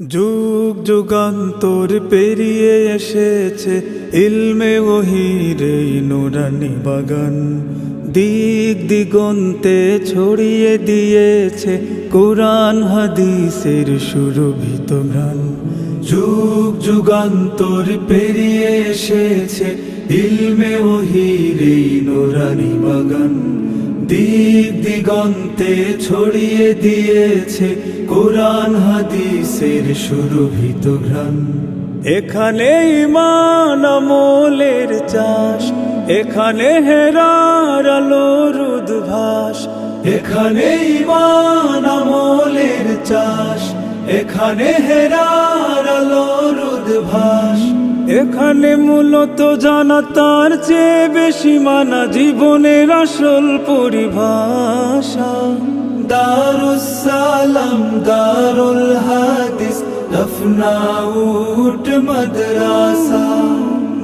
যুগ যুগান্তর পেরিয়ে এসেছে ইলমে ওহির এই নুরানি বাগান। দিক দিগন্তে ছড়িয়ে দিয়েছে কোরআন, হাদিসের সুরভিত গান যুগ যুগান্তর পেরিয়ে এসেছে ইলমে ওহির এই নুরানি বাগান। দিক দিগন্তে ছড়িয়ে দিয়েছে কোরআন হাদিসের সুরভিত ঘ্রাণ। এখানে ইমান আমলের চাষ, এখানে হেরার আলোর উদ্ভাস। এখানে ইমান আমলের চাষ, এখানে হেরার এখানে মূলত জানা তার চেয়ে বেশি মানা জীবনের আসল পরিভাষা। দারুসালাম, দারুল হাদিস লফনাউট মাদ্রাসা।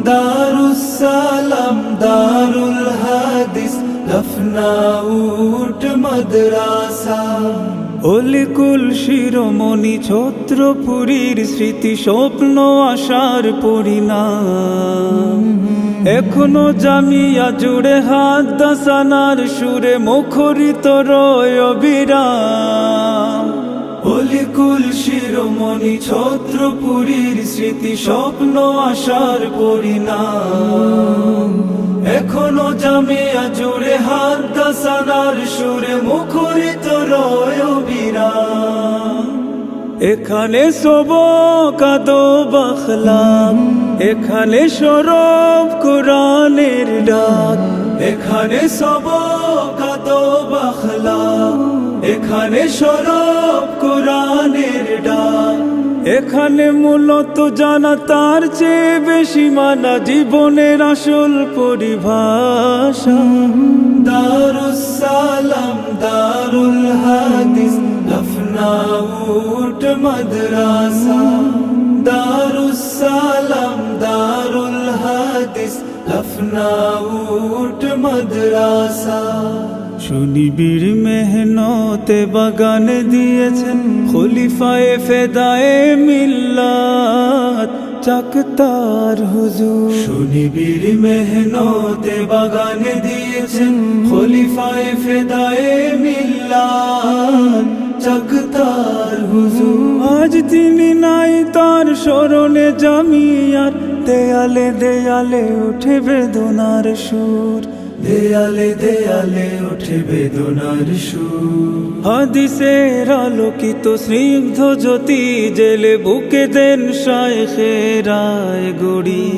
দারুসালাম, দারুল হাদিস লফনাউট মাদ্রাসা। অলিকুল শিরোমণি ছত্রপুরীর স্মৃতি স্বপ্ন আশার পরিণাম। এখনও জামিয়া জুড়ে হাত দাসানার সুরে মুখরিত রয় বিরাম অলিকুল শিরোমণি ছত্রপুরীর স্মৃতি স্বপ্ন আশার পরিণাম। এখনও জামিয়া জুড়ে হাত দাসানার সুরে মুখরিত রয় এখানে সব কাদো বাখলাম এখানে সরব কোরআনের ডাক, এখানে সব কাদো বাখলাম এখানে সরব কোরআনের ডাক। এখানে মূলত জানা তার চেয়ে বেশি মানা জীবনের আসল পরিভাষা। দারুসালাম দারুল হাদিস লফনাউট মাদ্রাসা দারুসালাম দারুল হাদিস লফনাউট মাদ্রাসা সুনিবির মেহনতে বাগান দিয়েছেন খলিফায়ে ফেদায়ে মিল্লাত চাকতার হুজুর সুনিবির মেহনতে বাগান দিয়েছেন খলিফায়ে ফেদায়ে মিল্লাত চাকতার হুজুর। আজ তিনি নাই তার স্মরণে জামিয়ার। দেয়ালে দেয়ালে উঠে বেদনার সুর। দেয়ালে দেয়ালে ওঠে বেদনার সুর। হাদিসের আলোকিত স্নিগ্ধ জ্যোতি জেলে বুকে দেন শায়খেরায় গড়ি।